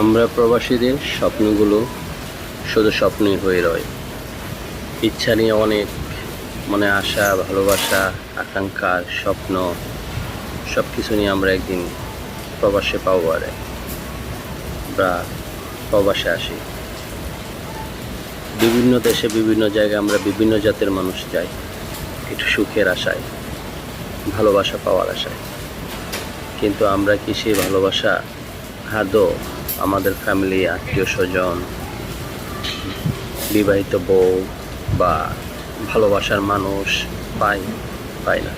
আমরা প্রবাসীদের স্বপ্নগুলো শুধু স্বপ্নই হয়ে রয়। ইচ্ছা নিয়ে অনেক, মনে আশা, ভালোবাসা, আকাঙ্ক্ষা, স্বপ্ন সব কিছু নিয়ে আমরা একদিন প্রবাসে পাবো আরে বা প্রবাসে আসি। বিভিন্ন দেশে বিভিন্ন জায়গায় আমরা বিভিন্ন জাতের মানুষ যাই। একটু সুখের আশায়, ভালোবাসা পাওয়ার আশায়। কিন্তু আমরা কি সেই ভালোবাসা, আদৌ আমাদের ফ্যামিলি আত্মীয় স্বজন, বিবাহিত বউ বা ভালোবাসার মানুষ পাই পাই না।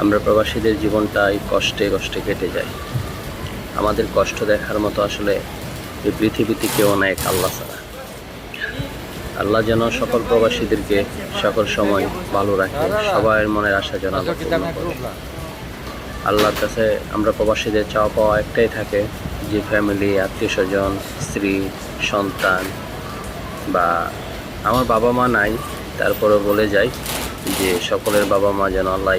আমরা প্রবাসীদের জীবনটাই কষ্টে কষ্টে কেটে যায় আমাদের কষ্ট দেখার মতো আসলে এই পৃথিবীতে কেউ এক আল্লাহ ছাড়া। আল্লাহ যেন সকল প্রবাসীদেরকে সকল সময় ভালো রাখে সবার মনের আশা যেন আল্লাহ আল্লাহর কাছে আমরা প্রবাসীদের চাওয়া পাওয়া একটাই থাকে যে ফ্যামিলি আত্মীয় স্বজন, স্ত্রী, সন্তান বা আমার বাবা মা নাই তারপরে বলে যাই যে সকলের বাবা মা যেন আল্লাহ,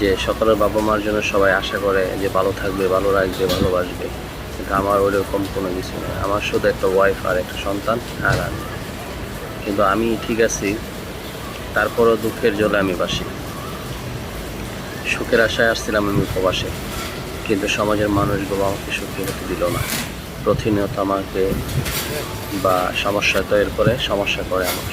যে সকলের বাবা মার জন্য সবাই আশা করে যে ভালো থাকবে, ভালো রাখবে, ভালোবাসবে। কিন্তু আমার ওরকম কোনো কিছু নেই। আমার শুধু একটা ওয়াইফ আর একটা সন্তান আর আমি। কিন্তু আমি ঠিক আছি, তারপরও দুঃখের জলে আমি বাসি। সুখের আশায় আসছিলাম আমি উপবাসে। কিন্তু সমাজের মানুষগুলো আমাকে সুখী হতে দিল না। প্রতিনিয়ত আমাকে বা সমস্যা তৈরি করে, সমস্যা করে আমার